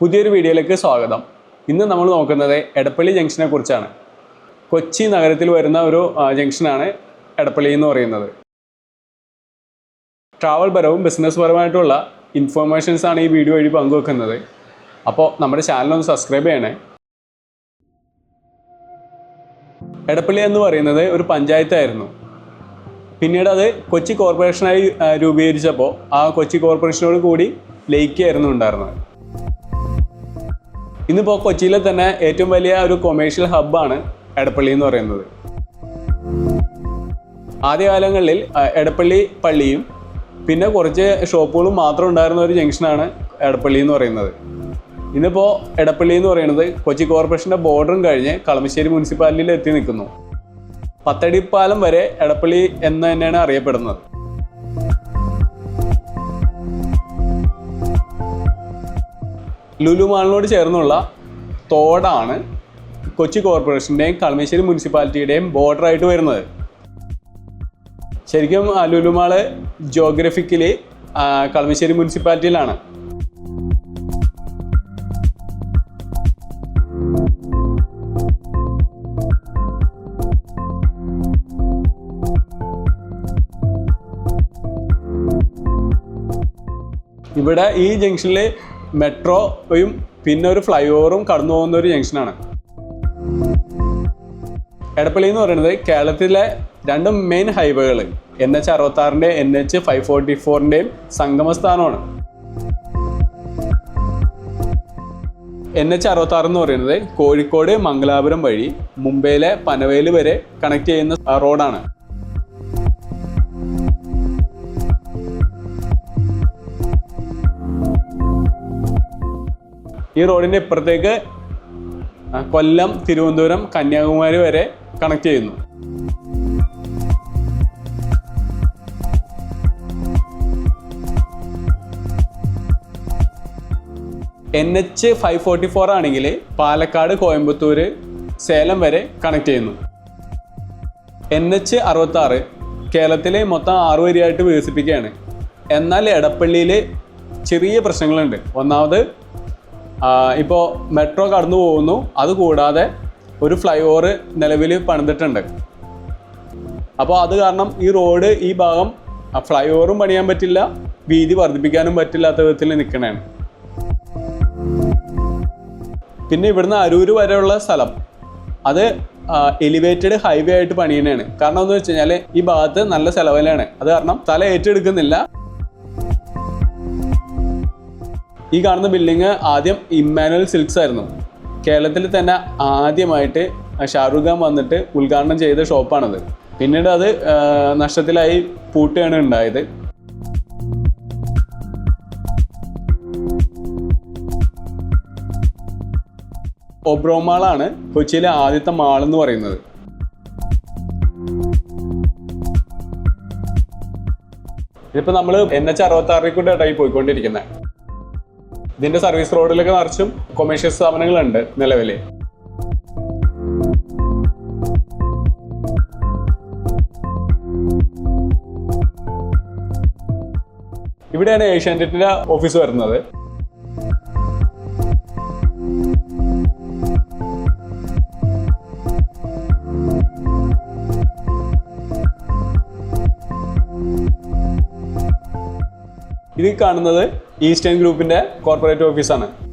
പുതിയൊരു വീഡിയോയിലേക്ക് സ്വാഗതം. ഇന്ന് നമ്മൾ നോക്കുന്നത് എടപ്പള്ളി ജംഗ്ഷനെ കുറിച്ചാണ്. കൊച്ചി നഗരത്തിൽ വരുന്ന ഒരു ജംഗ്ഷനാണ് എടപ്പള്ളി എന്ന് പറയുന്നത്. ട്രാവൽ പരവും ബിസിനസ് പരമായിട്ടുള്ള ഇൻഫോർമേഷൻസ് ആണ് ഈ വീഡിയോ വഴി പങ്കുവെക്കുന്നത്. അപ്പോൾ നമ്മുടെ ചാനലൊന്ന് സബ്സ്ക്രൈബ് ചെയ്യണേ. എടപ്പള്ളി എന്ന് പറയുന്നത് ഒരു പഞ്ചായത്തായിരുന്നു. പിന്നീട് അത് കൊച്ചി കോർപ്പറേഷനായി രൂപീകരിച്ചപ്പോൾ ആ കൊച്ചി കോർപ്പറേഷനോട് കൂടി ലയിക്കുകയായിരുന്നു ഉണ്ടായിരുന്നത്. ഇന്നിപ്പോൾ കൊച്ചിയിലെ തന്നെ ഏറ്റവും വലിയ ഒരു കൊമേഴ്ഷ്യൽ ഹബ്ബാണ് എടപ്പള്ളി എന്ന് പറയുന്നത്. ആദ്യകാലങ്ങളിൽ എടപ്പള്ളി പള്ളിയും പിന്നെ കുറച്ച് ഷോപ്പുകളും മാത്രം ഉണ്ടായിരുന്ന ഒരു ജംഗ്ഷനാണ് എടപ്പള്ളി എന്ന് പറയുന്നത്. ഇന്നിപ്പോൾ എടപ്പള്ളി എന്ന് പറയുന്നത് കൊച്ചി കോർപ്പറേഷന്റെ ബോർഡറും കഴിഞ്ഞ് കളമശ്ശേരി മുനിസിപ്പാലിറ്റിയിൽ എത്തി നിൽക്കുന്നു. പത്തടിപ്പാലം വരെ എടപ്പള്ളി എന്ന് തന്നെയാണ് അറിയപ്പെടുന്നത്. ലുലു മാളിനോട് ചേർന്നുള്ള തോടാണ് കൊച്ചി കോർപ്പറേഷന്റെയും കളമശ്ശേരി മുനിസിപ്പാലിറ്റിയുടെയും ബോർഡറായിട്ട് വരുന്നത്. ശരിക്കും Lulu mall geographical mall geographically Kalamassery മുനിസിപ്പാലിറ്റിയിലാണ്. ഇവിടെ ഈ ജംഗ്ഷനിൽ മെട്രോയും പിന്നെ ഒരു ഫ്ലൈ ഓവറും കടന്നു പോകുന്ന ഒരു ജംഗ്ഷനാണ്. എടപ്പള്ളി എന്ന് പറയുന്നത് കേരളത്തിലെ രണ്ട് മെയിൻ ഹൈവേകൾ എൻ എച്ച് അറുപത്താറിന്റെ എൻ എച്ച് ഫൈവ് ഫോർട്ടി ഫോറിന്റെയും സംഗമസ്ഥാനമാണ്. എൻ എച്ച് അറുപത്താറ് എന്ന് പറയുന്നത് കോഴിക്കോട് മംഗലാപുരം വഴി മുംബൈയിലെ പനവേൽ വരെ കണക്ട് ചെയ്യുന്ന റോഡാണ് ഈ റോഡിന്റെ ഇപ്പുറത്തേക്ക് കൊല്ലം തിരുവനന്തപുരം കന്യാകുമാരി വരെ കണക്ട് ചെയ്യുന്നു. N H five forty four ആണെങ്കിൽ പാലക്കാട് കോയമ്പത്തൂർ സേലം വരെ കണക്ട് ചെയ്യുന്നു. എൻ എച്ച് അറുപത്തി ആറ് കേരളത്തിലെ മൊത്തം ആറു വരിയായിട്ട് വികസിപ്പിക്കുകയാണ്. എന്നാൽ എടപ്പള്ളിയിൽ ചെറിയ പ്രശ്നങ്ങളുണ്ട്. ഒന്നാമത് ഇപ്പോൾ മെട്രോ കടന്നു പോകുന്നു. അതുകൂടാതെ ഒരു ഫ്ലൈ ഓവർ നിലവിൽ പണിതിട്ടുണ്ട്. അപ്പോൾ അത് കാരണം ഈ റോഡ് ഈ ഭാഗം ഫ്ലൈ ഓവറും പണിയാൻ പറ്റില്ല. വീതി വർദ്ധിപ്പിക്കാനും പറ്റില്ലാത്ത വിധത്തിൽ നിൽക്കണേണ്. പിന്നെ ഇവിടുന്ന് അരൂര് വരെയുള്ള സ്ഥലം. അത് എലിവേറ്റഡ് ഹൈവേ ആയിട്ട് പണിയണേണ്. കാരണം എന്ന് വെച്ച് കഴിഞ്ഞാൽ ഈ ഭാഗത്ത് നല്ല ചിലവിലാണ്. അത് കാരണം സ്ഥലം ഏറ്റെടുക്കുന്നില്ല. ഈ കാണുന്ന ബിൽഡിങ് ആദ്യം ഇമ്മാനുവൽ സിൽക്സ് ആയിരുന്നു. കേരളത്തിൽ തന്നെ ആദ്യമായിട്ട് ഷാറുഖ് ഖാൻ വന്നിട്ട് ഉദ്ഘാടനം ചെയ്ത ഷോപ്പാണത് പിന്നീട് അത് നഷ്ടത്തിലായി പൂട്ടുകയാണ് ഉണ്ടായത്. ഒബ്രോ മാളാണ് കൊച്ചിയിലെ ആദ്യത്തെ മാൾ എന്ന് പറയുന്നത്. ഇതിപ്പോൾ നമ്മൾ എൻ എച്ച് അറുപത്തി ആറിൽ ആയിട്ടായി പോയിക്കൊണ്ടിരിക്കുന്നത് ഇതിന്റെ സർവീസ് റോഡിലൊക്കെ നിറച്ചും കൊമേഴ്ഷ്യൽ സ്ഥാപനങ്ങളുണ്ട് നിലവിൽ ഇവിടെയാണ് ഏഷ്യാനെറ്റിന്റെ ഓഫീസ് വരുന്നത്. ഇത് കാണുന്നത് ഈസ്റ്റേൺ ഗ്രൂപ്പിന്റെ കോർപ്പറേറ്റ് ഓഫീസാണ്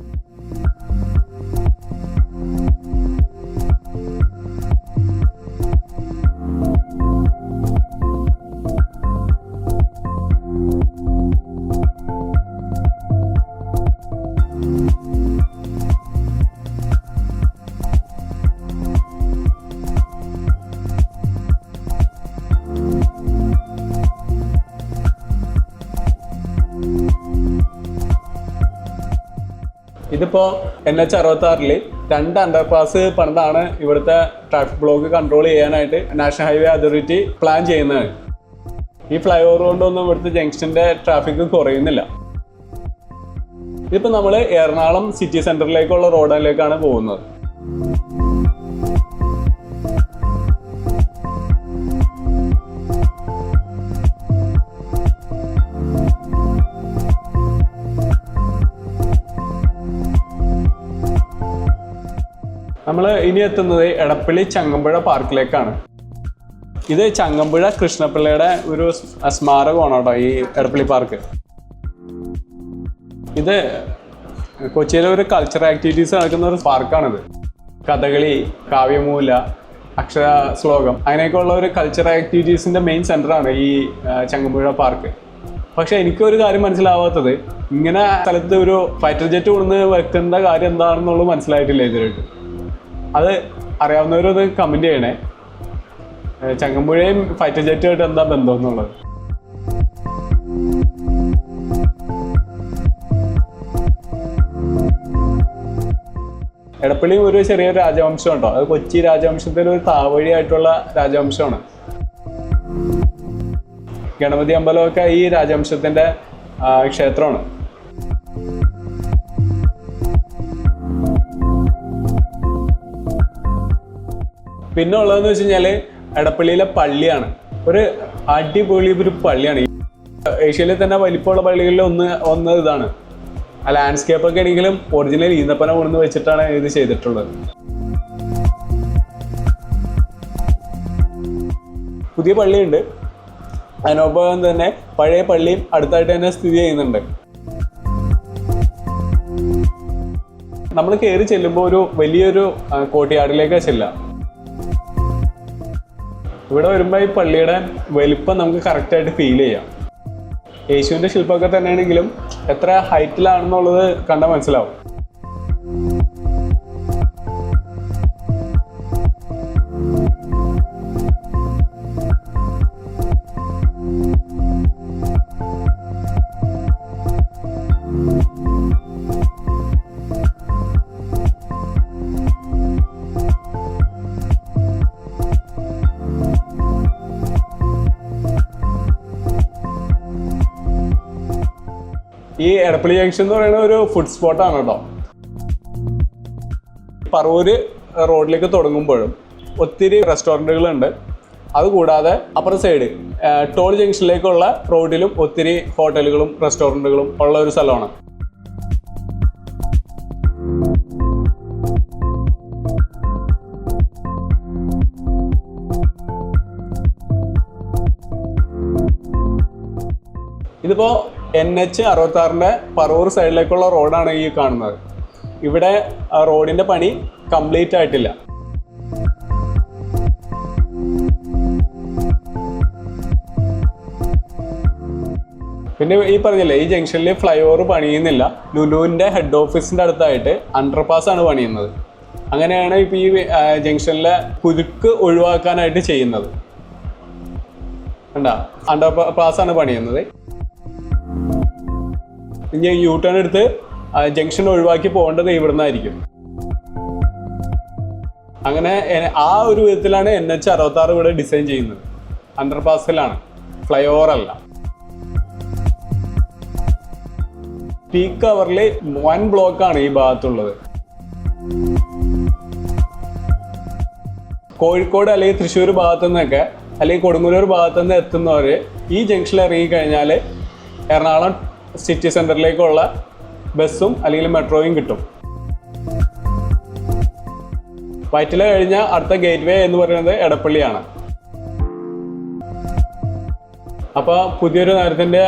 ഇതിപ്പോ എൻ എച്ച് അറുപത്തി ആറിൽ രണ്ട് അണ്ടർപാസ് പണിതാണ് ഇവിടുത്തെ ട്രാഫിക് ബ്ലോക്ക് കൺട്രോൾ ചെയ്യാനായിട്ട് നാഷണൽ ഹൈവേ അതോറിറ്റി പ്ലാൻ ചെയ്യുന്നത്. ഈ ഫ്ലൈ ഓവർ കൊണ്ടൊന്നും ഇവിടുത്തെ ജംഗ്ഷന്റെ ട്രാഫിക് കുറയുന്നില്ല. ഇതിപ്പോ നമ്മൾ എറണാകുളം സിറ്റി സെന്ററിലേക്കുള്ള റോഡിലേക്കാണ് പോകുന്നത്. നമ്മൾ ഇനി എത്തുന്നത് എടപ്പള്ളി ചങ്ങമ്പുഴ പാർക്കിലേക്കാണ്. ഇത് ചങ്ങമ്പുഴ കൃഷ്ണപിള്ളയുടെ ഒരു സ്മാരകമാണ് കേട്ടോ ഈ എടപ്പള്ളി പാർക്ക്. ഇത് കൊച്ചിയിലെ ഒരു കൾച്ചറൽ ആക്ടിവിറ്റീസ് നടക്കുന്ന ഒരു പാർക്കാണിത്. കഥകളി കാവ്യമൂല അക്ഷര ശ്ലോകം അങ്ങനെയൊക്കെ ഉള്ള ഒരു കൾച്ചറൽ ആക്ടിവിറ്റീസിന്റെ മെയിൻ സെന്ററാണ് ഈ ചങ്ങമ്പുഴ പാർക്ക്. പക്ഷേ എനിക്കൊരു കാര്യം മനസ്സിലാവാത്തത് ഇങ്ങനെ സ്ഥലത്ത് ഒരു ഫൈറ്റർ ജെറ്റ് കൊണ്ടുവന്ന് വെക്കേണ്ട കാര്യം എന്താണെന്നുള്ളത് മനസ്സിലായിട്ടില്ല ഇതുവരെയായിട്ട്. അത് അറിയാവുന്നവരൊന്ന് കമന്റ് ചെയ്യണേ. ചങ്ങമ്പുഴയും ഫൈറ്റർ ജെറ്റുമായിട്ട് എന്താ ബന്ധം എന്നുള്ളത്? എടപ്പള്ളി ഒരു ചെറിയ രാജവംശം ഉണ്ടോ? അത് കൊച്ചി രാജവംശത്തിൽ ഒരു താവഴിയായിട്ടുള്ള രാജവംശമാണ്. ഗണപതി അമ്പലമൊക്കെ ഈ രാജവംശത്തിന്റെ ക്ഷേത്രമാണ്. പിന്നെ ഉള്ളതെന്ന് വെച്ച് കഴിഞ്ഞാൽ എടപ്പള്ളിയിലെ പള്ളിയാണ്. ഒരു അടിപൊളി ഒരു പള്ളിയാണ്. ഏഷ്യയിലെ തന്നെ വലിപ്പമുള്ള പള്ളികളിൽ ഒന്ന് ഒന്ന് ഇതാണ്. ആ ലാൻഡ്സ്കേപ്പ് ഒക്കെ ആണെങ്കിലും ഒറിജിനൽ ഈന്തപ്പന കൊണ്ടുവന്ന് വെച്ചിട്ടാണ് ഇത് ചെയ്തിട്ടുള്ളത്. പുതിയ പള്ളിയുണ്ട്. അതിനൊപ്പം തന്നെ പഴയ പള്ളിയും അടുത്തായിട്ട് തന്നെ സ്ഥിതി ചെയ്യുന്നുണ്ട്. നമ്മൾ കയറി ചെല്ലുമ്പോൾ ഒരു വലിയൊരു കോട്ടിയാടിലേക്കാണ് കോട്ടയാടിലേക്ക് ചെല്ലാം ഇവിടെ വരുമ്പോൾ ഈ പള്ളിയുടെ വലിപ്പം നമുക്ക് കറക്റ്റായിട്ട് ഫീൽ ചെയ്യാം. യേശുവിന്റെ ശില്പമൊക്കെ തന്നെയാണെങ്കിലും എത്ര ഹൈറ്റിലാണെന്നുള്ളത് കണ്ടാൽ മനസ്സിലാവും. എടപ്പള്ളി ജംഗ്ഷൻ എന്ന് പറയുന്ന ഒരു ഫുഡ് സ്പോട്ടാണ് കേട്ടോ. പറവൂര് റോഡിലേക്ക് തുടങ്ങുമ്പോഴും ഒത്തിരി റെസ്റ്റോറന്റുകളുണ്ട് അതുകൂടാതെ അപ്പുറ സൈഡ് ടോൾ ജംഗ്ഷനിലേക്കുള്ള റോഡിലും ഒത്തിരി ഹോട്ടലുകളും റെസ്റ്റോറന്റുകളും ഉള്ള ഒരു സ്ഥലമാണ്. ഇതിപ്പോ എൻ എച്ച് അറുപത്തി ആറിന്റെ പറവൂർ സൈഡിലേക്കുള്ള റോഡാണ് ഈ കാണുന്നത്. ഇവിടെ റോഡിന്റെ പണി കംപ്ലീറ്റ് ആയിട്ടില്ല. പിന്നെ ഈ പറഞ്ഞില്ലേ ഈ ജംഗ്ഷനിൽ ഫ്ലൈ ഓവർ പണിയുന്നില്ല. ലുലുവിന്റെ ഹെഡ് ഓഫീസിന്റെ അടുത്തായിട്ട് അണ്ടർപാസ് ആണ് പണിയുന്നത്. അങ്ങനെയാണ് ഇപ്പോൾ ഈ ജംഗ്ഷനിലെ കുരുക്ക് ഒഴിവാക്കാനായിട്ട് ചെയ്യുന്നത്. കണ്ട? അണ്ടർ പാസ് ആണ് പണിയുന്നത്. ഇനി യൂ ടേൺ എടുത്ത് ജംഗ്ഷൻ ഒഴിവാക്കി പോകേണ്ടത് ഇവിടുന്നായിരിക്കും. അങ്ങനെ ആ ഒരു വിധത്തിലാണ് എൻ എച്ച് അറുപത്തി ആറ് ഇവിടെ ഡിസൈൻ ചെയ്യുന്നത്. അണ്ടർപാസിലാണ് ഫ്ലൈ ഓവർ അല്ല പീക്ക് അവറിൽ വൺ ബ്ലോക്കാണ് ഈ ഭാഗത്തുള്ളത്. കോഴിക്കോട് അല്ലെങ്കിൽ തൃശ്ശൂർ ഭാഗത്തു നിന്നൊക്കെ അല്ലെങ്കിൽ കൊടുങ്ങല്ലൂർ ഭാഗത്തു നിന്ന് എത്തുന്നവർ ഈ ജംഗ്ഷനിൽ ഇറങ്ങി കഴിഞ്ഞാൽ എറണാകുളം സിറ്റി സെന്ററിലേക്കുള്ള ബസ്സും അല്ലെങ്കിൽ മെട്രോയും കിട്ടും. വയറ്റില കഴിഞ്ഞ അടുത്ത ഗേറ്റ് വേ എന്ന് പറയുന്നത് എടപ്പള്ളിയാണ്. അപ്പോൾ പുതിയൊരു നേരത്തിന്റെ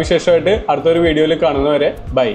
വിശേഷമായിട്ട് അടുത്തൊരു വീഡിയോയിൽ കാണുന്നവരെ ബൈ.